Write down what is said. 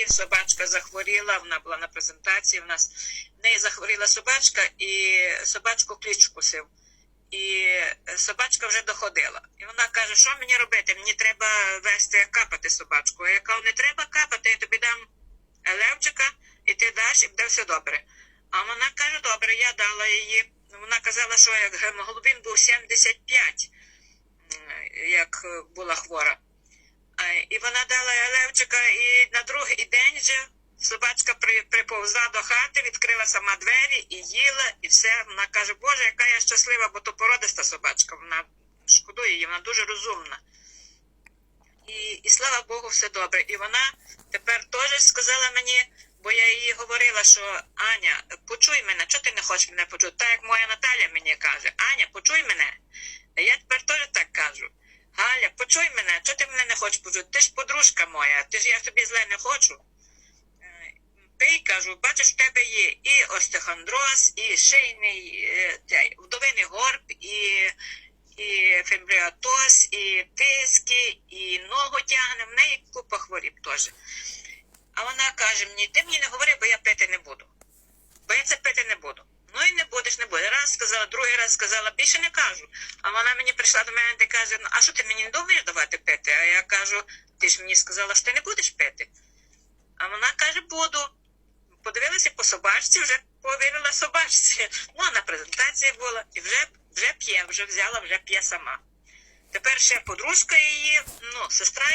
собачка захворіла, вона була на презентації. В нас в неї захворіла собачка, і собачку кліч вкусив. І собачка вже доходила. І вона каже, що мені робити? Мені треба вести капати собачку. Я кажу, не треба капати, я тобі дам левчика, і ти даш, і буде все добре. А вона каже, добре, я дала її. Вона казала, що як гемоглобін був 75, як була хвора. І вона дала Левчика, і на другий день же собачка при, приповзла до хати, відкрила сама двері і їла, і все. Вона каже, Боже, яка я щаслива, бо то породиста собачка. Вона шкодує її, вона дуже розумна. І, і слава Богу, все добре. І вона тепер теж сказала мені, бо я їй говорила, що Аня, почуй мене, чого ти не хочеш мене почути? Так як моя Наталя мені каже, Аня, почуй мене. Я тепер теж так кажу. Галя, почуй мене, чого ти мене не хочеш почути? Ти ж подружка моя, ти ж я тобі зле не хочу. Е, Пий, кажу, бачиш, в тебе є і остеохондроз, і шийний е, цей, вдовиний горб, і, і фібріатоз, і тиски, і ногу тягне, в неї купа хворіб теж. А вона каже мені, ти мені не говори, бо я пити не буду. Бо я це пити не буду. Не будеш, будеш. Раз сказала, другий раз сказала, більше не кажу. А вона мені прийшла до мене і каже, ну а що ти мені не думаєш давати пити? А я кажу, ти ж мені сказала, що ти не будеш пити. А вона каже, буду. Подивилася по собачці, вже повірила собачці. Ну, а на презентації була і вже, вже п'є, вже взяла, вже п'є сама. Тепер ще подружка її, ну, сестра